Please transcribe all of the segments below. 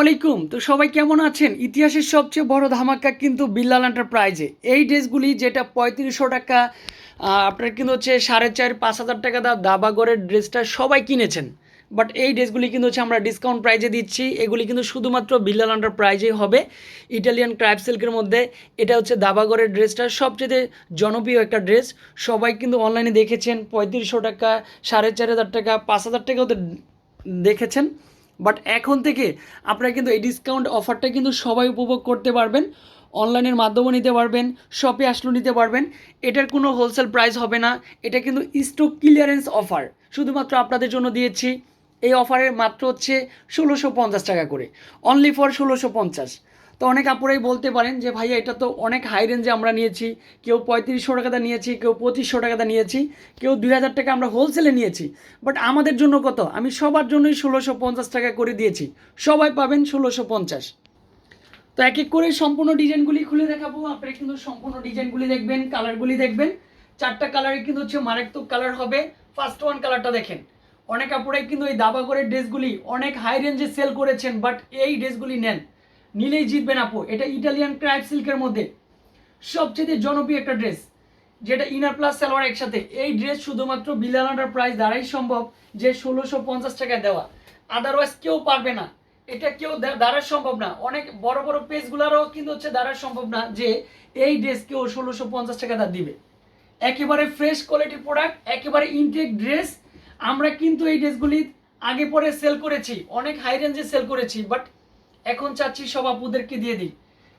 আলাইকুম তো সবাই কেমন আছেন? ইতিহাসের সবচেয়ে বড় ধামাকা কিন্তু বিল্লাল এন্টারপ্রাইজে এই ড্রেসগুলি যেটা পঁয়ত্রিশশো টাকা আপনার কিন্তু হচ্ছে সাড়ে চার, পাঁচ হাজার টাকা দা দাবাগরের ড্রেসটা সবাই কিনেছেন। বাট এই ড্রেসগুলি কিন্তু হচ্ছে আমরা ডিসকাউন্ট প্রাইজে দিচ্ছি। এগুলি কিন্তু শুধুমাত্র বিল্লাল এন্টারপ্রাইজেই হবে। ইটালিয়ান ক্রাইপ সিল্কের মধ্যে এটা হচ্ছে দাবাগরের ড্রেসটা। সবচেয়ে জনপ্রিয় একটা ড্রেস। সবাই কিন্তু অনলাইনে দেখেছেন, পঁয়ত্রিশশো টাকা, সাড়ে চার হাজার টাকা, পাঁচ হাজার টাকাও তো দেখেছেন। বাট এখন থেকে আপনারা কিন্তু এই ডিসকাউন্ট অফারটা কিন্তু সবাই উপভোগ করতে পারবেন অনলাইনের মাধ্যমে নিতে পারবেন শপে আসলেও নিতে পারবেন। এটার কোনো হোলসেল প্রাইস হবে না, এটা কিন্তু স্টক ক্লিয়ারেন্স অফার শুধুমাত্র আপনাদের জন্য দিয়েছি, এই অফারের মাত্র হচ্ছে ষোলোশো পঞ্চাশ টাকা করে। অনলি ফর ষোলোশো পঞ্চাশ। তো অনেক আপুরাই বলতে পারেন যে, ভাইয়া, এটা তো অনেক হাই রেঞ্জে আমরা নিয়েছি। কেউ পঁয়ত্রিশশো টাকাতে নিয়েছি, কেউ পঁচিশশো টাকাতে নিয়েছি, কেউ দুই হাজার টাকা আমরা হোলসেলে নিয়েছি। বাট আমাদের জন্য কত? আমি সবার জন্যই ষোলোশো পঞ্চাশ টাকা করে দিয়েছি। সবাই পাবেন ষোলোশো পঞ্চাশ। তো এক এক করে সম্পূর্ণ ডিজাইনগুলি খুলে দেখাবো। আপনারা কিন্তু সম্পূর্ণ ডিজাইনগুলি দেখবেন, কালারগুলি দেখবেন। চারটা কালারে কিন্তু হচ্ছে মারাত্মক কালার হবে। ফার্স্ট ওয়ান কালারটা দেখেন। অনেক আপুরাই কিন্তু এই দাবা করে ড্রেসগুলি অনেক হাই রেঞ্জে সেল করেছেন বাট এই ড্রেসগুলি নেন। নিলেই জিতবেন আপু। এটা ইটালিয়ান ক্রাইপ সিল্কের মধ্যে। সবচেয়ে জনপ্রিয় একটা ড্রেস যেটা ইনার প্লাস সালোয়ার একসাথে। এই ড্রেস শুধুমাত্র বিলানাটার প্রাইস দ্বারাই সম্ভব, যে ষোলোশো পঞ্চাশ টাকায় দেওয়া। আদারওয়াইজ কেউ পারবে না। এটা কেউ দা- দ্বারা সম্ভব না। অনেক বড় বড় পেজগুলোরও কিন্তু হচ্ছে দ্বারা সম্ভব না যে এই ড্রেস কেউ ষোলোশো পঞ্চাশ টাকা তার দিবে। একেবারে ফ্রেশ কোয়ালিটির প্রোডাক্ট একেবারে ইনটেক ড্রেস আমরা কিন্তু এই ড্রেসগুলি আগে পরে সেল করেছি। অনেক হাই রেঞ্জে সেল করেছি বাট এখন চাচ্ছি সব আপুদেরকে দিয়ে দিই।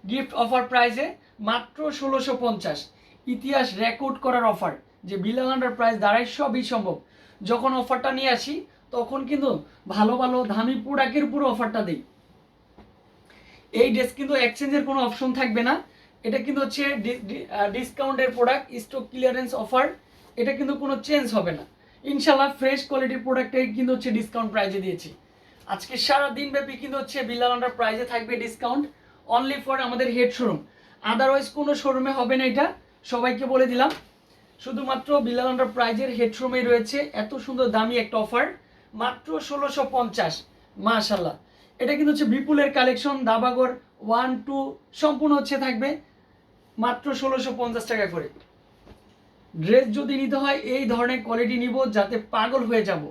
গিফট অফার প্রাইসে মাত্র ষোলোশো পঞ্চাশ। ইতিহাস রেকর্ড করার অফার যে বিলাল আন্ডার প্রাইস দ্বারাই সবই সম্ভব। যখন অফারটা নিয়ে আসি, তখন কিন্তু ভালো ভালো দামি প্রোডাক্টের উপর অফারটা দিই। এই ড্রেস কিন্তু এক্সচেঞ্জের কোনো অপশন থাকবে না। এটা কিন্তু হচ্ছে ডিসকাউন্টের প্রোডাক্ট স্টক ক্লিয়ারেন্স অফার এটা কিন্তু কোনো চেঞ্জ হবে না। ইনশাল্লাহ ফ্রেশ কোয়ালিটির প্রোডাক্টে কিন্তু হচ্ছে ডিসকাউন্ট প্রাইজে দিয়েছি। আজকে সারা দিন ব্যাপী কিন্তু হচ্ছে বিল্লাল আন্ডার প্রাইজে থাকবে ডিসকাউন্ট অনলি ফর আমাদের হেড শোরুম আদারওয়াইজ কোনো শোরুমে হবে না এটা, সবাইকে বলে দিলাম। শুধুমাত্র বিল্লাল আন্ডার প্রাইজের হেড শোরুমে রয়েছে, এত সুন্দর দামি একটা অফার মাত্র ষোলোশো পঞ্চাশ মাশাল্লাহ এটা কিন্তু হচ্ছে বিপুলের কালেকশন দাবাগর ওয়ান টু সম্পূর্ণ হচ্ছে থাকবে, মাত্র ষোলোশো পঞ্চাশ টাকা করে। ড্রেস যদি নিতে হয়, এই ধরনের কোয়ালিটি নিব, যাতে পাগল হয়ে যাব।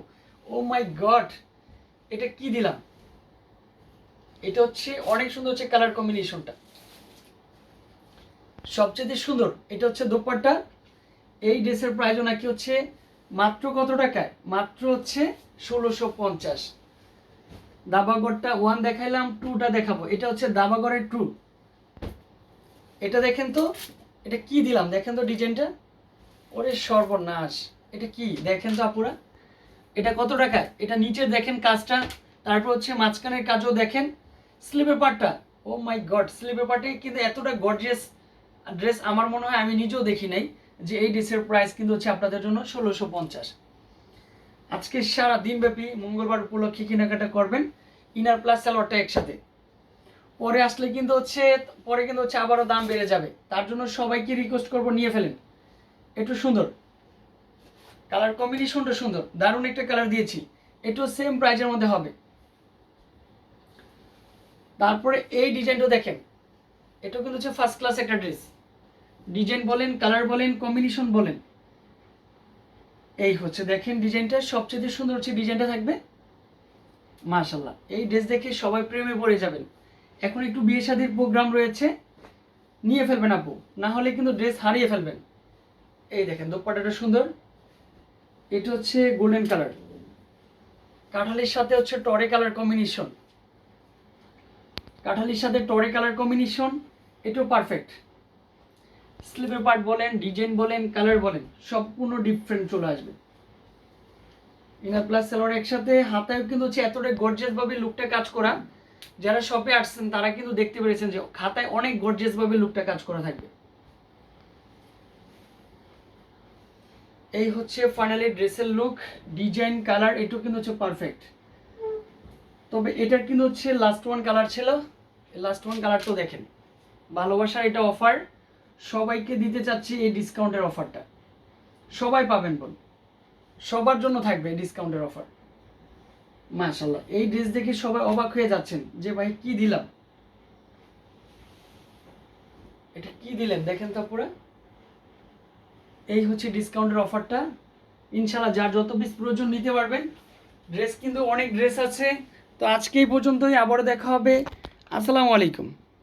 ও মাই গড এটা কি দিলাম? এটা হচ্ছে অনেক সুন্দর হচ্ছে কালার কম্বিনেশনটা সবচেয়ে সুন্দর, এটা হচ্ছে দোপাট্টা। এই ড্রেসের প্রাইস নাকি হচ্ছে মাত্র কত টাকায়? মাত্র হচ্ছে ষোলোশো পঞ্চাশ। দাবাগরটা ওয়ান দেখাইলাম টুটা দেখাবো। এটা হচ্ছে দাবাগরের টু এটা দেখেন তো, এটা কি দিলাম? দেখেন তো ডিজাইনটা। ওরে সর্বনাশ, এটা কি? দেখেন তো আপুরা। এটা কত টাকা? এটা নিচে দেখেন কাজটা, তারপর হচ্ছে মাঝখানের কাজও দেখেন। স্লিপের পার্টটা ও মাই গড স্লিপের পার্টে কিন্তু এতটা গর্জিয়াস ড্রেস আমার মনে হয় আমি নিজেও দেখি নাই, যে এই ড্রেসের প্রাইস কিন্তু হচ্ছে আপনাদের জন্য ষোলোশো পঞ্চাশ। আজকে সারা দিনব্যাপী মঙ্গলবার উপলক্ষে কেনাকাটা করবেন ইনার প্লাস সালোয়ারটা একসাথে। পরে আসলে কিন্তু হচ্ছে, পরে কিন্তু হচ্ছে আবারও দাম বেড়ে যাবে। তার জন্য সবাইকে রিকোয়েস্ট করব, নিয়ে ফেলেন। একটু সুন্দর। কালার কম্বিনেশনটা সুন্দর। দারুণ একটা কালার দিয়েছি। এটাও সেম প্রাইজের মধ্যে হবে। তারপরে এই ডিজাইনটা দেখেন। এটা কিন্তু হচ্ছে ফার্স্ট ক্লাস একটা ড্রেস ডিজাইন বলেন কালার বলেন কম্বিনেশন বলেন। এই হচ্ছে দেখেন ডিজাইনটা। সবচেয়ে সুন্দর হচ্ছে ডিজাইনটা থাকবে। মাশাল্লাহ এই ড্রেস দেখে সবাই প্রেমে পড়ে যাবেন। এখন একটু বিয়ে শাদির প্রোগ্রাম রয়েছে। নিয়ে ফেলবেন আপু না হলে কিন্তু ড্রেস হারিয়ে ফেলবেন। এই দেখেন দোপাটাটা সুন্দর। এটা হচ্ছে গোল্ডেন কালার কাঁঠালের সাথে হচ্ছে টরে কালার কম্বিনেশন কাঁঠালের সাথে টরে কালার কম্বিনেশন এটাও পারফেক্ট স্লিপের পার্ট বলেন ডিজাইন বলেন কালার বলেন, সম্পূর্ণ ডিফারেন্ট চলে আসবে। ইনার প্লাস সালোয়ার একসাথে হাতায় কিন্তু হচ্ছে এতটা গর্জিয়াস ভাবে লুকটা কাজ করা। যারা শপে আসছেন, তারা কিন্তু দেখতে পেরেছেন যে খাতায় অনেক গর্জিয়াস ভাবে লুকটা কাজ করা থাকবে। এই হচ্ছে ফাইনালি ড্রেসের লুক ডিজাইন কালার এটু কিন্তু হচ্ছে পারফেক্ট তবে এটার কিন্তু হচ্ছে লাস্ট ওয়ান কালার ছিল। লাস্ট ওয়ান কালারটাও দেখেন ভালোবাসার এটা অফার সবাইকে দিতে চাচ্ছি এই ডিসকাউন্টের অফারটা সবাই পাবেন বল, সবার জন্য থাকবে ডিসকাউন্টের অফার মাশাল্লাহ এই ড্রেস দেখে সবাই অবাক হয়ে যাচ্ছেন যে ভাই কি দিলাম? এটা কি দিলেন? দেখেন তো এই হচ্ছে ডিসকাউন্টের অফারটা ইনশাল্লাহ যার যত পিস প্রয়োজন নিতে পারবেন। ড্রেস কিন্তু অনেক ড্রেস আছে। তো আজকে এই পর্যন্তই। আবারও দেখা হবে। আসসালামু আলাইকুম।